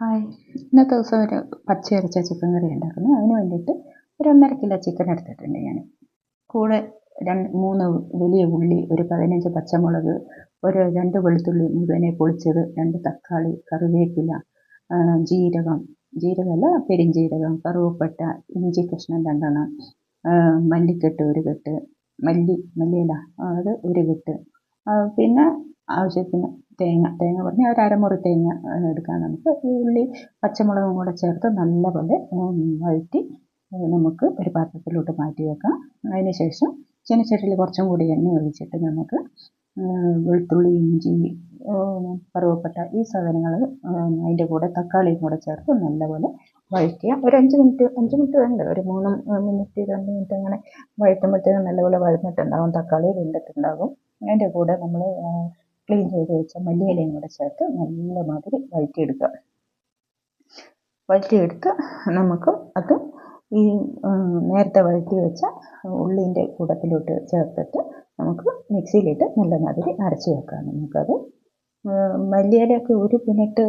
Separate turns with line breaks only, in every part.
Hi. ഇന്നത്തെ ദിവസം ഒരു പച്ചയരച്ച ചിക്കൻ കറി ഉണ്ടാക്കുന്നു. അതിന് വേണ്ടിയിട്ട് ഒരു ഒന്നര കിലോ ചിക്കൻ എടുത്തിട്ടുണ്ട് ഞാൻ. കൂടെ രണ്ട് മൂന്ന് വലിയ ഉള്ളി ഒരു പതിനഞ്ച് പച്ചമുളക് ഒരു രണ്ട് വെളുത്തുള്ളി മുഴുവനെ പൊളിച്ചത് രണ്ട് തക്കാളി കറിവേപ്പില ജീരകം ജീരകമല്ല പെരിഞ്ജീരകം കറുവപ്പട്ട ഇഞ്ചി കഷ്ണം രണ്ടെണ്ണം മല്ലിക്കെട്ട് ഒരു കെട്ട് മല്ലി മല്ലിയില അത് ഒരു കെട്ട്. പിന്നെ ആവശ്യത്തിന് തേങ്ങ തേങ്ങ പറഞ്ഞാൽ ഒരു അരമുറി തേങ്ങ എടുക്കാൻ നമുക്ക്. ഉള്ളി പച്ചമുളകും കൂടെ ചേർത്ത് നല്ലപോലെ വഴറ്റി നമുക്ക് ഒരു പാത്രത്തിലോട്ട് മാറ്റി വെക്കാം. അതിന് ശേഷം കുറച്ചും കൂടി എണ്ണ ഒഴിച്ചിട്ട് നമുക്ക് വെളുത്തുള്ളി ഇഞ്ചി കറുവപ്പട്ട ഈ സാധനങ്ങൾ അതിന്റെ കൂടെ തക്കാളിയും കൂടെ ചേർത്ത് നല്ലപോലെ വഴറ്റുക ഒരു അഞ്ച് മിനിറ്റ് അഞ്ച് മിനിറ്റ് വേണ്ട? ഒരു മൂന്ന് മിനിറ്റ് രണ്ട് മിനിറ്റ് അങ്ങനെ വഴറ്റുമ്പോഴത്തേക്കും നല്ലപോലെ വഴന്നിട്ടുണ്ടാകും തക്കാളി വെന്തിട്ടുണ്ടാകും അതിന്റെ കൂടെ നമ്മൾ ക്ലീൻ ചെയ്ത് വെച്ച മല്ലിയിലയും കൂടെ ചേർത്ത് നല്ല മാതിരി വഴറ്റിയെടുക്കുക. വഴറ്റിയെടുത്ത് നമുക്ക് അത് ഈ നേരത്തെ വഴറ്റി വെച്ച ഉള്ളിന്റെ കൂടത്തിലോട്ട് ചേർത്തിട്ട് നമുക്ക് മിക്സിയിലിട്ട് നല്ല മാതിരി അരച്ച് വെക്കാം. നമുക്കത് മല്ലിയിലൊക്കെ ഒരു മിനിറ്റ്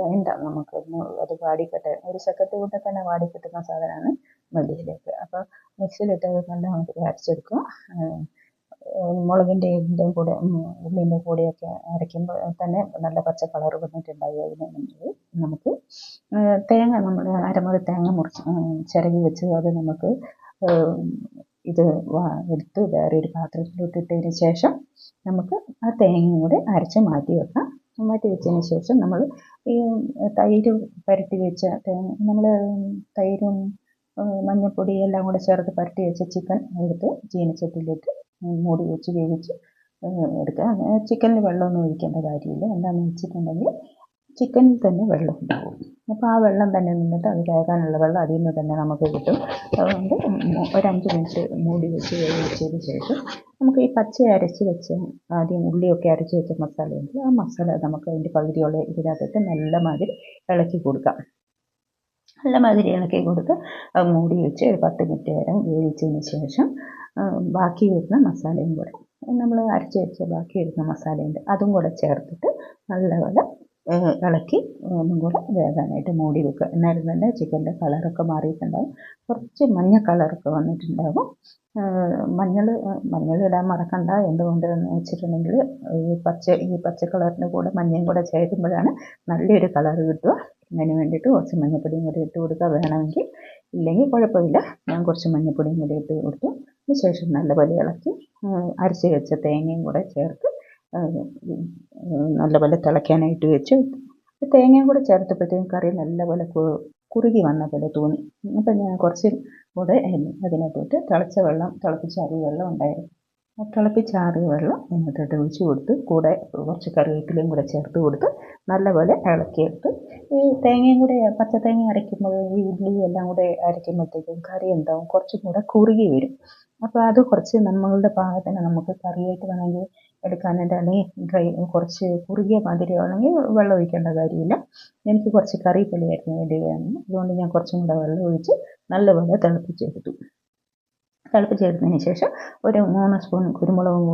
വേണ്ട നമുക്ക് അത് വാടിക്കട്ടെ. ഒരു സെക്കൻഡ് കൊണ്ട് തന്നെ വാടിക്കിട്ടുന്ന സാധനമാണ് മല്ലിയിലൊക്കെ അപ്പോൾ മിക്സിയിലിട്ട് അത് നല്ല മാതിരി അരച്ചെടുക്കുക മുളകിന്റെ ഇതിന്റെയും കൂടെ ഉള്ളിന്റെ കൂടെയൊക്കെ അരയ്ക്കുമ്പോൾ തന്നെ നല്ല പച്ച കളർ വന്നിട്ടുണ്ടാവും അതിന് നമുക്ക് തേങ്ങ നമ്മൾ അരമുറി തേങ്ങ മുറിച്ച് ചിരകി വെച്ച് അത് നമുക്ക് ഇത് എടുത്ത് വേറെ ഒരു പാത്രത്തിലോട്ട് ശേഷം നമുക്ക് ആ തേങ്ങയും കൂടെ അരച്ച് മാറ്റി വെക്കാം. മാറ്റി വെച്ചതിന് ശേഷം നമ്മൾ ഈ തൈര് പുരട്ടി വെച്ച തേങ്ങ നമ്മൾ തൈരും മഞ്ഞൾപ്പൊടി എല്ലാം കൂടെ ചേർത്ത് പുരട്ടി വെച്ച ചിക്കൻ എടുത്ത് ചീനച്ചട്ടിയിലിട്ട് മൂടി വെച്ച് വേവിച്ച് എടുക്കുക. ചിക്കനിൽ വെള്ളമൊന്നും ഒഴിക്കേണ്ട കാര്യമില്ല. എന്താണെന്ന് വെച്ചിട്ടുണ്ടെങ്കിൽ ചിക്കനിൽ തന്നെ വെള്ളം ഉണ്ടാവും അപ്പോൾ ആ വെള്ളം തന്നെ നിന്നിട്ട് അത് വേകാനുള്ള വെള്ളം അതിൽ നിന്ന് തന്നെ നമുക്ക് കിട്ടും. അതുകൊണ്ട് ഒരഞ്ച് മിനിറ്റ് മൂടി വെച്ച് വേവിച്ചതിന് ശേഷം നമുക്ക് ഈ പച്ച അരച്ച് വെച്ച് ആദ്യം ഉള്ളിയൊക്കെ അരച്ച് വെച്ച മസാലയുണ്ട്. ആ മസാല നമുക്ക് അതിന്റെ പകുതിയോളം ഇതിനകത്തിട്ട് നല്ല മാതിരി ഇളക്കി കൊടുക്കാം. നല്ല മാതിരി ഇളക്കി കൊടുത്ത് മൂടി വെച്ച് ഒരു പത്ത് മിനിറ്റ് നേരം വേവിച്ചതിന് ശേഷം ബാക്കി വരുന്ന മസാലയും കൂടെ. നമ്മൾ അരച്ച് വെച്ച ബാക്കി വരുന്ന മസാലയുണ്ട് അതും കൂടെ ചേർത്തിട്ട് നല്ലപോലെ ഇളക്കി ഒന്നും കൂടെ വേകാനായിട്ട് മൂടി വെക്കുക. എന്നാലും തന്നെ ചിക്കന്റെ കളറൊക്കെ മാറിയിട്ടുണ്ടാകും കുറച്ച് മഞ്ഞ കളറൊക്കെ വന്നിട്ടുണ്ടാകും മഞ്ഞൾ മഞ്ഞൾ ഇടാൻ മറക്കണ്ട. എന്തുകൊണ്ടെന്ന് വെച്ചിട്ടുണ്ടെങ്കിൽ ഈ പച്ച ഈ പച്ച കളറിന്റെ കൂടെ മഞ്ഞയും കൂടെ ചേരുമ്പോഴാണ് നല്ലൊരു കളർ കിട്ടുക. അതിന് വേണ്ടിയിട്ട് കുറച്ച് മഞ്ഞൾപ്പൊടിയും കൂടി ഇട്ട് കൊടുക്കുക. വേണമെങ്കിൽ ഇല്ലെങ്കിൽ കുഴപ്പമില്ല. ഞാൻ കുറച്ച് മഞ്ഞൾപ്പൊടിയും കൂടി ഇട്ട് കൊടുത്തു. അതിന് ശേഷം നല്ലപോലെ ഇളക്കി അരച്ച് വെച്ച തേങ്ങയും കൂടെ ചേർത്ത് നല്ലപോലെ തിളയ്ക്കാനായിട്ട് വെച്ച് തേങ്ങയും കൂടെ ചേർത്തപ്പോഴത്തേക്കും കറി നല്ലപോലെ കുറുകി വന്ന പോലെ തോന്നി. അപ്പം ഞാൻ കുറച്ച് കൂടെ അതിനകത്തോട്ട് തിളച്ച വെള്ളം തിളപ്പിച്ചാറിയ വെള്ളം ഉണ്ടായിരുന്നു. തിളപ്പിച്ചാറിയ വെള്ളം എന്നിട്ട് ഒഴിച്ച് കൊടുത്ത് കൂടെ കുറച്ച് കറിവേപ്പിലയും കൂടെ ചേർത്ത് കൊടുത്ത് നല്ലപോലെ ഇളക്കിയെടുത്ത് ഈ തേങ്ങയും കൂടെ പച്ച തേങ്ങ അരയ്ക്കുമ്പോൾ ഈ ഇഡ്ഡലി എല്ലാം കൂടെ അരയ്ക്കുമ്പോഴത്തേക്കും കറി എന്താവും? കുറച്ചും കൂടെ കുറുകി വരും. അപ്പോൾ അത് കുറച്ച് നമ്മളുടെ പാകത്തിന് നമുക്ക് കറിയായിട്ട് വേണമെങ്കിൽ എടുക്കാനായിട്ട് അല്ലെങ്കിൽ ഡ്രൈ കുറച്ച് കുറുകിയ മാതിരിയാണെങ്കിൽ വെള്ളം ഒഴിക്കേണ്ട കാര്യമില്ല. എനിക്ക് കുറച്ച് കറി വേണ്ടി വേണം അതുകൊണ്ട് ഞാൻ കുറച്ചും കൂടെ വെള്ളം ഒഴിച്ച് നല്ലപോലെ തിളപ്പിച്ചെടുത്തു. തിളപ്പിച്ചെടുത്തതിന് ശേഷം ഒരു മൂന്ന് സ്പൂൺ കുരുമുളകും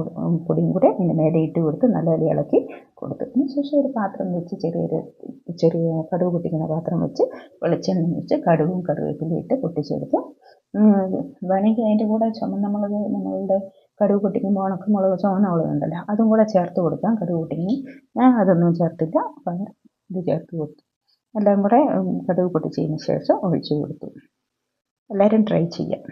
പൊടിയും കൂടെ അതിന്റെ മേലെ ഇട്ട് കൊടുത്ത് നല്ലപോലെ ഇളക്കി കൊടുത്തു. അതിന് ശേഷം ഒരു പാത്രം വെച്ച് ചെറിയൊരു ചെറിയ കടുക് പൊട്ടിക്കുന്ന പാത്രം വെച്ച് വെളിച്ചെണ്ണ വെച്ച് കടുകും കറിവേപ്പിലും ഇട്ട് പൊട്ടിച്ചെടുത്തു. വേണമെങ്കിൽ അതിന്റെ കൂടെ ചുമന്ന മുളക് നമ്മളുടെ കടുക് പൊട്ടിക്കുമ്പോൾ ഉണക്കമുളക് ചുവന്ന മുളക് ഉണ്ടല്ലോ അതും കൂടെ ചേർത്ത് കൊടുക്കാം കടുക് പൊട്ടിക്കുമ്പോൾ. ഞാൻ അതൊന്നും ചേർത്തില്ല ഇത് ചേർത്ത് കൊടുത്തു. എല്ലാം കൂടെ കടുക് പൊട്ടിച്ചതിന് ശേഷം ഒഴിച്ചു കൊടുത്തു. എല്ലാവരും ട്രൈ ചെയ്യാം.